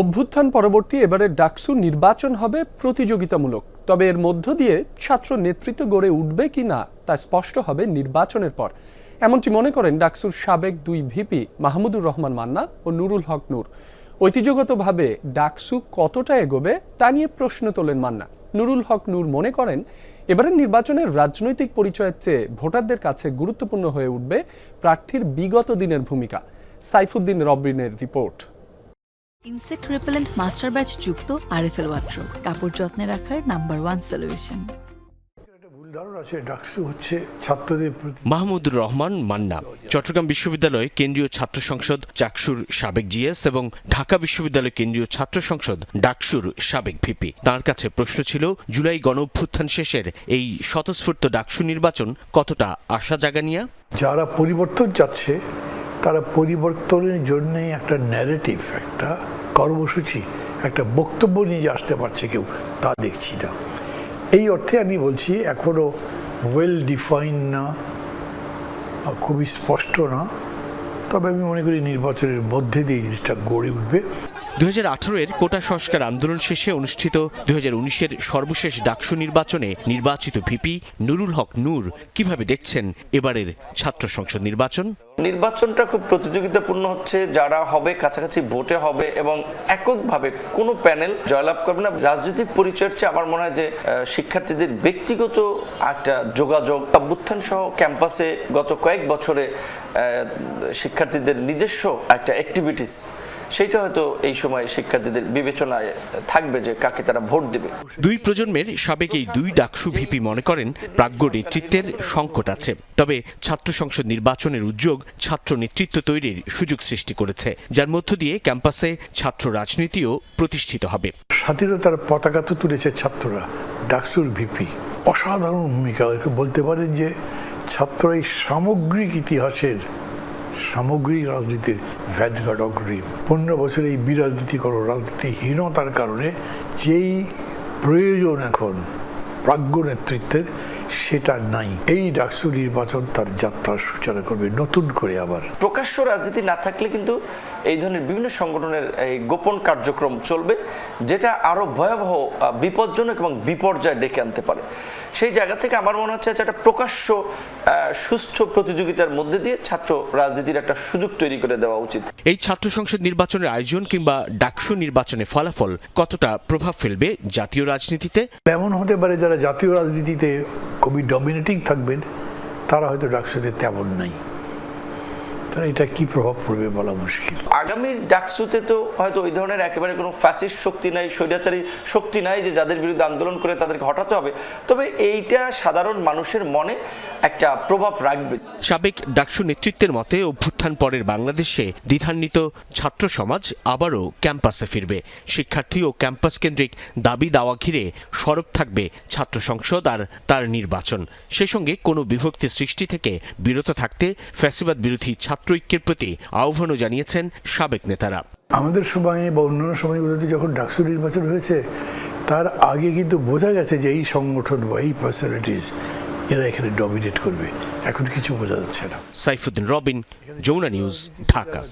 অভ্যুত্থান পরবর্তী এবারে ডাকসু নির্বাচন হবে প্রতিযোগিতামূলক। তবে এর মধ্য দিয়ে ছাত্র নেতৃত্ব গড়ে উঠবে কি না, তা স্পষ্ট হবে নির্বাচনের পর। এমনটি মনে করেন ডাকসুর সাবেক দুই ভিপি মাহমুদুর রহমান মান্না ও নুরুল হক নূর। ঐতিহ্যগতভাবে ডাকসু কতটা এগোবে, তা নিয়ে প্রশ্ন তোলেন মান্না। নুরুল হক নূর মনে করেন, এবারের নির্বাচনের রাজনৈতিক পরিচয়ের চেয়ে ভোটারদের কাছে গুরুত্বপূর্ণ হয়ে উঠবে প্রার্থীর বিগত দিনের ভূমিকা। Saifuddin রবরিনের report. Insect repellent master batch যুক্ত আরএফএল ওয়াট্রো কাপড় যত্নে রাখার নাম্বার ওয়ান সলিউশন। একটা ভুল ধারণা আছে ডাকসু হচ্ছে ছাত্রদের প্রতি। মাহমুদুর রহমান মান্না চট্টগ্রাম বিশ্ববিদ্যালয় কেন্দ্রীয় ছাত্র সংসদ চাকসুর সাবেক জিএস এবং ঢাকা বিশ্ববিদ্যালয় কেন্দ্রীয় ছাত্র সংসদ ডাকসুর সাবেক ভিপি। তার কাছে প্রশ্ন ছিল জুলাই গণ অভ্যুত্থান শেষের এই স্বতঃস্ফূর্ত ডাকসু নির্বাচন কতটা আশা জাগানিয়া? যারা পরিবর্তন চাচ্ছে তারা পরিবর্তনের জন্যই একটা ন্যারেটিভ একটা কর্মসূচি, একটা বক্তব্য নিয়ে যে আসতে পারছে কেউ, তা দেখছি না। এই অর্থে আমি বলছি এখনও ওয়েল ডিফাইন না খুবই স্পষ্ট না, তবে আমি মনে করি নির্বাচনের মধ্যে দিয়ে জিনিসটা গড়ে উঠবে। দুহাজার আঠারো এর কোটা সংস্কার আন্দোলন শেষে অনুষ্ঠিত দু এর সর্বশেষ ডাকসু নির্বাচনে নির্বাচিত ভিপি নুরুল হক নূর কীভাবে দেখছেন এবারের ছাত্র সংসদ নির্বাচন? নির্বাচনটা খুব প্রতিযোগিতাপূর্ণ হচ্ছে, যারা হবে, কাছাকাছি ভোটে হবে এবং এককভাবে কোনো প্যানেল জয়লাভ করবে না। রাজনৈতিক পরিচয়ের চেয়ে আমার মনে হয় যে শিক্ষার্থীদের ব্যক্তিগত একটা যোগাযোগ, অভ্যুত্থান সহ ক্যাম্পাসে গত কয়েক বছরে শিক্ষার্থীদের নিজস্ব একটা অ্যাক্টিভিটিস সেইটা হয়তো এই সময় শিক্ষার্থীদের বিবেচনায় থাকবে যে কাকে তারা ভোট দেবে। দুই প্রজন্মের সাবেক এই দুই ডাকসু ভিপি মনে করেন প্রাজ্ঞ নেতৃত্বের সংকট আছে। তবে ছাত্র সংসদ নির্বাচনের উদ্যোগ ছাত্র নেতৃত্ব তৈরির সুযোগ সৃষ্টি করেছে। যার মধ্য দিয়ে ক্যাম্পাসে ছাত্র রাজনীতিও প্রতিষ্ঠিত হবে। স্বাধীনতার পতাকা তো তুলেছে ছাত্ররা ডাকসুর ভিপি। অসাধারণ ভূমিকা। বলতে পারেন যে ছাত্র এই সামগ্রিক ইতিহাসের সামগ্রিক রাজনীতির ভ্যাটঘাট অগ্রিম পনেরো বছরে এই বিরাজনীতিকর রাজনীতিহীনতার কারণে যেই প্রয়োজন এখন প্রাজ্ঞ নেতৃত্বের, সেটা নাই। এই ডাকসু নির্বাচন তার যাত্রার সূচনা করবে নতুন করে আবার। প্রকাশ্য রাজনীতি না থাকলে কিন্তু এই ধরনের বিভিন্ন সংগঠনের এই গোপন কার্যক্রম চলবে যেটা আরও ভয়াবহ বিপজ্জনক এবং বিপর্যয় ডেকে আনতে পারে। সেই জায়গা থেকে আমার মনে হচ্ছে যে একটা প্রকাশ্য সুস্থ প্রতিযোগিতার মধ্যে দিয়ে ছাত্র রাজনীতির একটা সুযোগ তৈরি করে দেওয়া উচিত। এই ছাত্র সংসদ নির্বাচনের আয়োজন কিংবা ডাকসু নির্বাচনে ফলাফল কতটা প্রভাব ফেলবে জাতীয় রাজনীতিতে? এমন হতে পারে যারা জাতীয় রাজনীতিতে খুবই ডমিনেটিং থাকবেন তারা হয়তো ডাকসুতে তেমন নাই। তাহলে এটা কি প্রভাব পড়বে বলা মুশকিল? আগামীর ডাকসুতে তো হয়তো ওই ধরনের একেবারে কোনো ফ্যাসিস্ট শক্তি নাই স্বৈরাচারী শক্তি নাই যে যাদের বিরুদ্ধে আন্দোলন করে তাদেরকে হটাতে হবে। তবে এইটা সাধারণ মানুষের মনে একটা প্রভাব রাখবে। সাবেক ডাকসু নেতৃত্বের মতে অভ্যুত্থান পরের বাংলাদেশে দ্বিধান্বিত ছাত্র সমাজ আবারও ক্যাম্পাসে ফিরবে। শিক্ষার্থী ও ক্যাম্পাস কেন্দ্রিক দাবি দাওয়া ঘিরে সরব থাকবে ছাত্র সংসদ আর তার নির্বাচন। সেই সঙ্গে কোনো বিভক্তি সৃষ্টি থেকে বিরত থাকতে ফ্যাসিবাদ বিরোধী ছাত্র ঐক্যের প্রতি আহ্বানও জানিয়েছেন সাবেক নেতারা। আমাদের সময়ে বা অন্যান্য সময়গুলোতে যখন ডাকসু নির্বাচন হয়েছে তার আগে কিন্তু বোঝা গেছে যে এই সংগঠন বা এই পার্সোনালিটিস এরা এখানে ডমিনেট করবে। এখন কিছু বোঝা যাচ্ছে না। সাইফুদ্দিন রবিন যৌনা নিউজ ঢাকা।